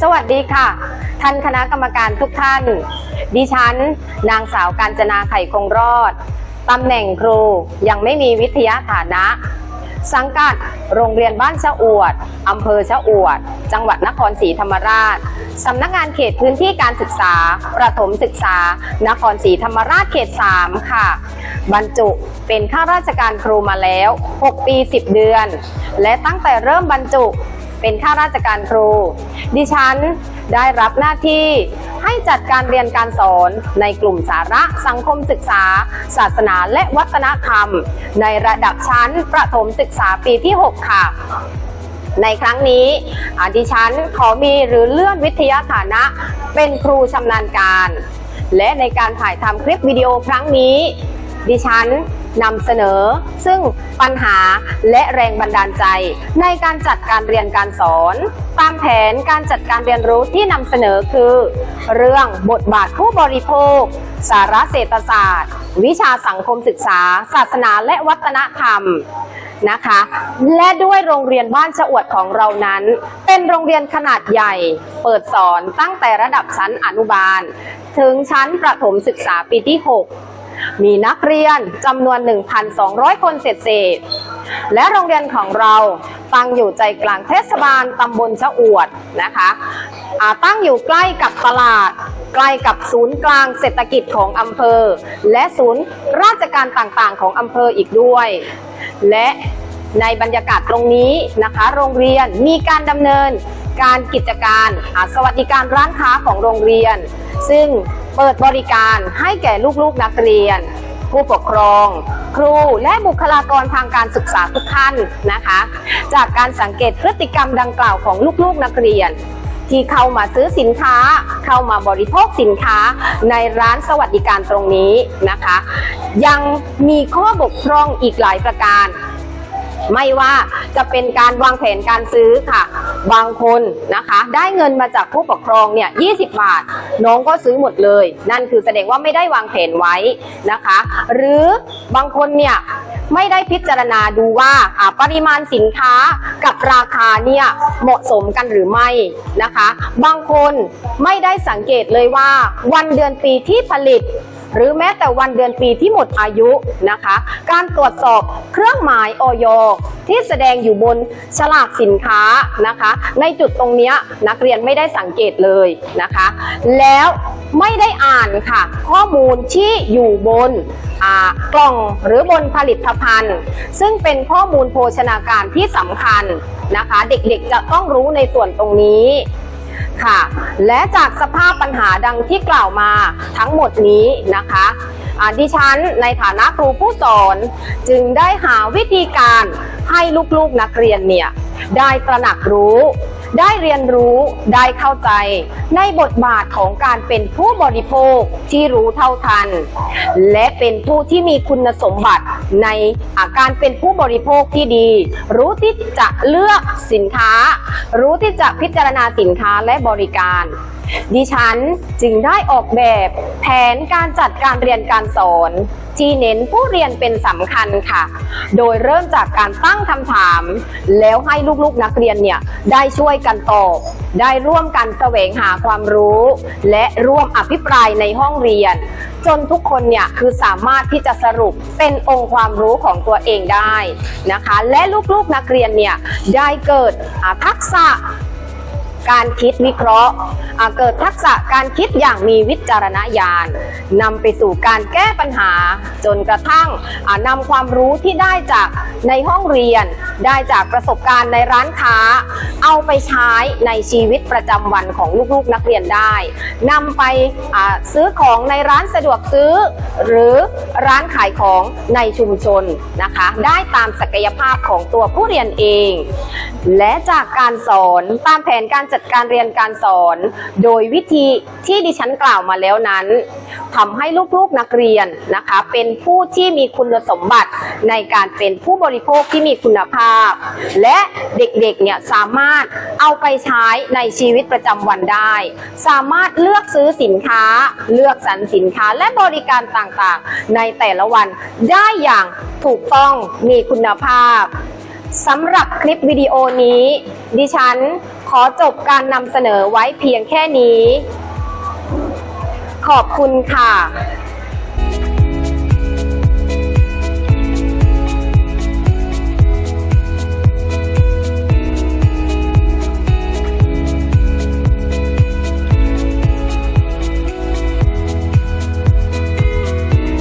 สวัสดีค่ะ ท่านคณะกรรมการทุกท่าน ดิฉัน นางสาวกาญจนาไข่คงรอดตำแหน่งครูยังไม่มีวิทยาฐานะ สังกัดโรงเรียนบ้านชะอวดอำเภอชะอวด จังหวัดนครศรีธรรมราชสำนักงานเขตพื้นที่การศึกษา ประถมศึกษา นครศรีธรรมราชเขต 3 ค่ะ บรรจุเป็นข้าราชการครูมาแล้ว 6 ปี 10 เดือน และตั้งแต่เริ่มบรรจุ เป็นข้าราชการครู ดิฉันได้รับหน้าที่ให้จัดการเรียนการสอนในกลุ่มสาระสังคมศึกษา ศาสนาและวัฒนธรรม ในระดับชั้นประถมศึกษาปีที่ 6 ค่ะในครั้งนี้อ่าดิฉันขอมีหรือเลื่อนวิทยาฐานะ เป็นครูชำนาญการ และในการถ่ายทำคลิปวิดีโอครั้งนี้ ดิฉัน นำเสนอ ซึ่งปัญหาและแรงบันดาลใจ ในการจัดการเรียนการสอน ตามแผนการจัดการเรียนรู้ที่นำเสนอคือ เรื่องบทบาทผู้บริโภค สาระเศรษฐศาสตร์ วิชาสังคมศึกษา ศาสนาและวัฒนธรรมนะคะ และด้วยโรงเรียนบ้านชะอวดของเรานั้น เป็นโรงเรียนขนาดใหญ่ เปิดสอนตั้งแต่ระดับชั้นอนุบาล ถึงชั้นประถมศึกษาปีที่ 6 มีนักเรียนจำนวน 1,200 คนเศษเศษ และโรงเรียนของเราตั้งอยู่ใจกลางเทศบาลตำบลชะอวดนะคะตั้งอยู่ใกล้กับตลาด ใกล้กับศูนย์กลางเศรษฐกิจของอำเภอ และศูนย์ราชการต่างๆ ของอำเภออีกด้วย และในบรรยากาศตรงนี้นะคะ โรงเรียนมีการดำเนินการกิจการสวัสดิการร้านค้าของโรงเรียน ซึ่ง เปิดบริการให้แก่ลูกๆนักเรียน ผู้ปกครอง ครูและบุคลากรทางการศึกษาทุกท่านนะคะ จากการสังเกตพฤติกรรมดังกล่าวของลูกๆนักเรียน ที่เข้ามาซื้อสินค้า เข้ามาบริโภคสินค้าในร้านสวัสดิการตรงนี้นะคะ ยังมีข้อบกพร่องอีกหลายประการ ไม่ว่าจะเป็นการวางแผนการซื้อค่ะ บางคนนะคะ ได้เงินมาจากผู้ปกครองเนี่ย20บาท น้องก็ซื้อหมดเลย นั่นคือแสดงว่าไม่ได้วางแผนไว้นะคะ หรือบางคนเนี่ยไม่ได้พิจารณาดูว่าอ่าปริมาณสินค้ากับราคาเนี่ยเหมาะสมกันหรือไม่นะคะ บางคนไม่ได้สังเกตเลยว่าวันเดือนปีที่ผลิต หรือแม้แต่วันเดือนปีที่หมดอายุนะคะ การตรวจสอบเครื่องหมายออยที่แสดงอยู่บนฉลากสินค้านะคะ ในจุดตรงนี้นักเรียนไม่ได้สังเกตเลยนะคะ แล้วไม่ได้อ่านค่ะ ข้อมูลที่อยู่บนกล่องหรือบนผลิตภัณฑ์ ซึ่งเป็นข้อมูลโภชนาการที่สำคัญนะคะ เด็กๆจะต้องรู้ในส่วนตรงนี้ ค่ะ และจากสภาพปัญหาดังที่กล่าวมาทั้งหมดนี้นะคะดิฉันในฐานะครูผู้สอนจึงได้หาวิธีการให้ลูกๆนักเรียนเนี่ยได้ตระหนักรู้ ได้เรียนรู้ได้เข้าใจ ในบทบาทของการเป็นผู้บริโภคที่รู้เท่าทัน และเป็นผู้ที่มีคุณสมบัติในอาการเป็นผู้บริโภคที่ดี รู้ที่จะเลือกสินค้า รู้ที่จะพิจารณาสินค้าและบริการดิฉันจึงได้ออกแบบแผนการจัดการเรียนการสอน ที่เน้นผู้เรียนเป็นสำคัญค่ะ โดยเริ่มจากการตั้งคำถาม แล้วให้ลูกๆนักเรียนเนี่ยได้ช่วยกันตอบ ได้ร่วมกันแสวงหาความรู้ และร่วมอภิปรายในห้องเรียน จนทุกคนเนี่ยคือสามารถที่จะสรุปเป็นองค์ความรู้ของตัวเองได้นะคะ และลูกๆนักเรียนเนี่ยได้เกิดทักษะ การคิดวิเคราะห์เกิดทักษะการคิดอย่างมีวิจารณญาณนำไปสู่การแก้ปัญหา จนกระทั่งอ่านำความรู้ที่ได้จากในห้องเรียน ได้จากประสบการณ์ในร้านค้า เอาไปใช้ในชีวิตประจำวันของลูกๆนักเรียนได้นำไปซื้อของในร้านสะดวกซื้อ หรือร้านขายของในชุมชนนะคะ ได้ตามศักยภาพของตัวผู้เรียนเอง และจากการสอนตามแผนการจจัดการเรียนการสอน โดยวิธีที่ดิฉันกล่าวมาแล้วนั้นทำให้ลูกๆนักเรียนนะคะ เป็นผู้ที่มีคุณสมบัติในการเป็นผู้บริโภคที่มีคุณภาพ และเด็กๆเนี่ยสามารถเอาไปใช้ในชีวิตประจำวันได้ สามารถเลือกซื้อสินค้า เลือกสรรสินค้าและบริการต่างๆ ในแต่ละวันได้อย่างถูกต้องมีคุณภาพ สำหรับคลิปวิดีโอนี้ ดิฉันขอจบการนำเสนอไว้เพียงแค่นี้ ขอบคุณค่ะ